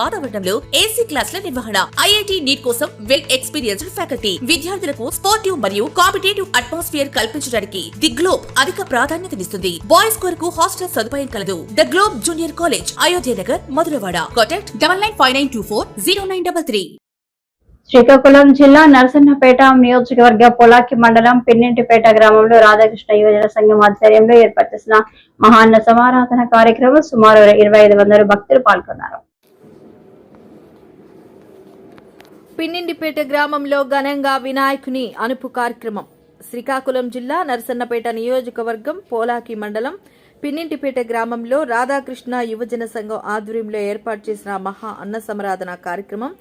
వాతావరణంలో ఏసీ క్లాసుల నిర్వహణ ఐఐటి నీట్ కోసం వెల్ ఎక్స్పీరియన్స్డ్ ఫ్యాకల్టీ విద్యార్థులకు స్పోర్టివ్ మరియు కాంపిటేటివ్ అట్మాస్ఫియర్ కల్పించడానికి ది గ్లోబ్ అధిక ప్రాధాన్యతనిస్తుంది బాయ్స్ కొరకు హాస్టల్ సదుపాయం కలదు. The Globe junior college Ayodhya Nagar Madhurawada contact double nine five nine two four zero nine double three Srikakulam జిల్లా నరసన్నపేట నియోజకవర్గ పొలాకి మండలం పిన్నింటిపేట గ్రామంలో రాధాకృష్ణ యువజన సంఘం ఆధ్వర్యంలో ఏర్పాటు చేసిన మహాన్న సమారాధన కార్యక్రమం సుమారు ఇరవై ఐదు వందల భక్తులు పాల్గొన్నారు. పిన్నిండిపేట గ్రామంలో ఘనంగా వినాయకుని అనుపు కార్యక్రమం. శ్రీకాకుళం జిల్లా నరసన్నపేట నియోజకవర్గం పోలాకి మండలం పిన్నింటిపేట గ్రామంలో రాధాకృష్ణ యువజన సంఘం ఆధ్వర్యంలో ఏర్పాటు చేసిన మహా అన్న సమరాధన కార్యక్రమం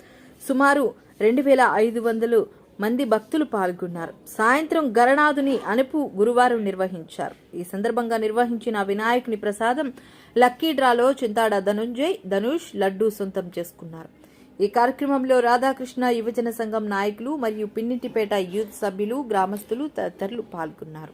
సుమారు రెండు వేల ఐదు వందలు మంది భక్తులు పాల్గొన్నారు. సాయంత్రం గరణాదుని అనుపు గురువారం నిర్వహించారు. ఈ సందర్భంగా నిర్వహించిన వినాయకుని ప్రసాదం లక్కీ డ్రాలో చింతాడ ధనుంజయ్ ధనుష్ లడ్డూ సొంతం చేసుకున్నారు. ఈ కార్యక్రమంలో రాధాకృష్ణ యువజన సంఘం నాయకులు మరియు పిన్నిటిపేట యూత్ సభ్యులు గ్రామస్తులు తదితరులు పాల్గొన్నారు.